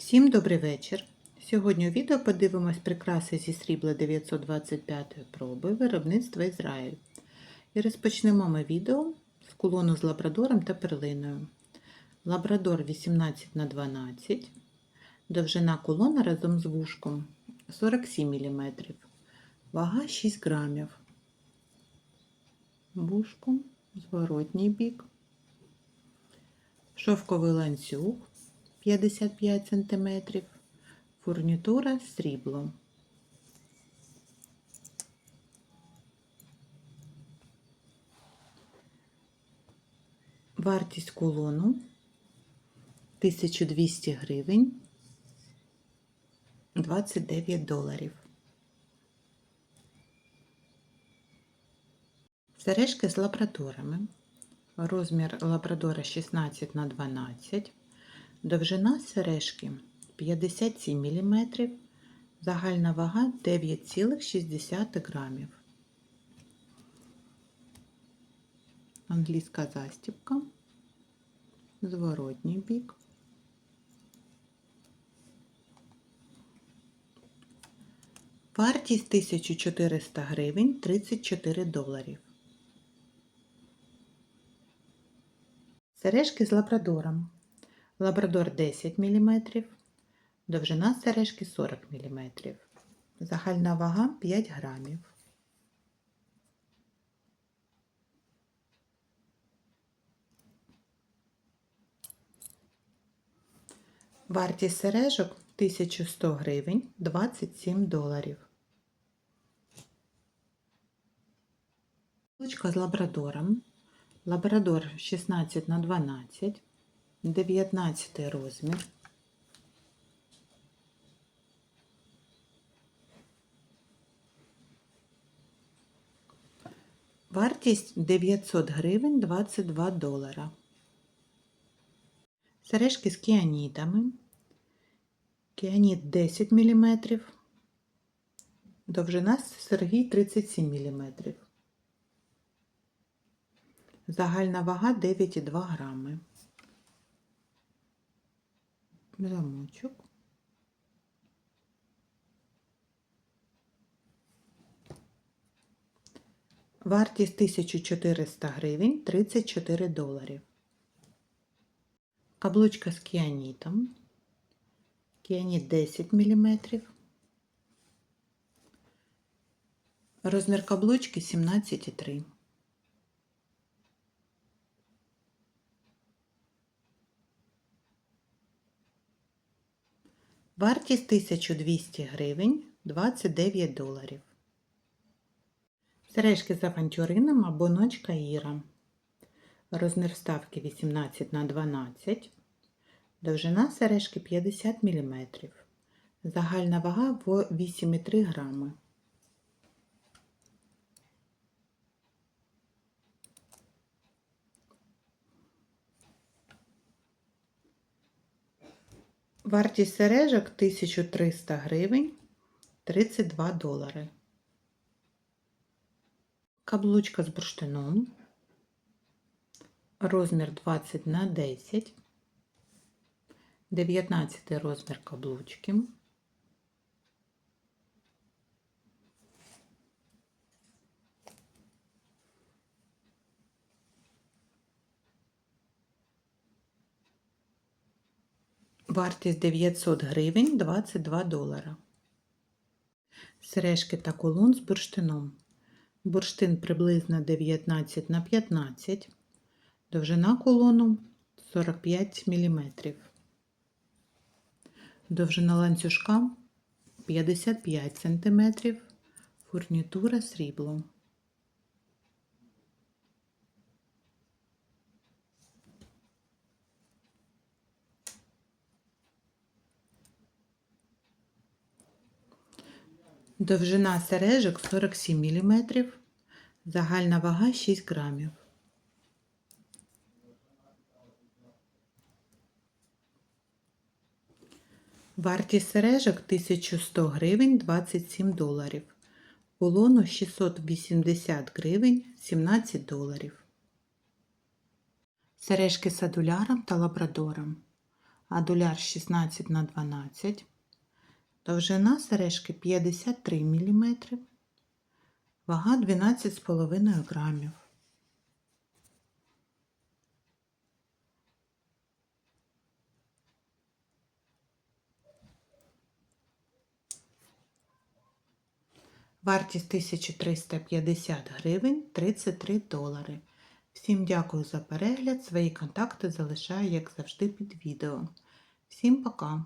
Всім добрий вечір. Сьогодні у відео подивимось прикраси зі срібла 925 проби виробництва Ізраїль. І розпочнемо ми відео з кулону з лабрадором та перлиною. Лабрадор 18 на 12 довжина кулона разом з вушком 47 мм, вага 6 грамів. Вушком, зворотній бік, шовковий ланцюг 55 см, фурнітура срібло. Вартість кулону 1200 гривень 29 доларів. Сережки з лабрадорами. Розмір лабрадора 16 на 12 Довжина сережки 57 мм, загальна вага 9,6 грамів. Англійська застібка, зворотній бік. Вартість 1400 гривень 34 доларів. Сережки з лабрадором. Лабрадор 10 мм, довжина сережки 40 мм, загальна вага 5 грамів. Вартість сережок 1100 гривень 27 доларів. Ручка з лабрадором. Лабрадор 16 на 12 19 розмір. Вартість 900 гривень 22 долара. Сережки з кіанітами. Кіаніт 10 мм. Довжина серги 37 мм. Загальна вага 9,2 грами замочок. Вартість 1400 гривень 34 доларів. Каблучка з кіанітом. Кіаніт 10 мм. Розмір каблучки 17,3 Вартість 1200 гривень 29 доларів. Сережки з авантюрином або ночка Іра. Розмір вставки 18 на 12 Довжина сережки 50 мм. Загальна вага 8,3 грами. Вартість сережок 1300 гривень 32 долари. Каблучка з бурштином. Розмір 20 на 10. 19 розмір каблучки. Вартість 900 гривень 22 долара. Сережки та колон з бурштином. Бурштин приблизно 19 на 15, довжина колону 45 мм. Довжина ланцюжка 55 см, фурнітура срібло. Довжина сережок 47 мм, загальна вага 6 грамів. Вартість сережок 1100 гривень 27 доларів. Полону 680 гривень 17 доларів. Сережки з адуляром та лабрадором. адуляр 16 на 12, довжина сережки 53 мм, вага 12,5 грамів. Вартість 1350 гривень 33 долари. Всім дякую за перегляд. Свої контакти залишаю, як завжди, під відео. Всім пока!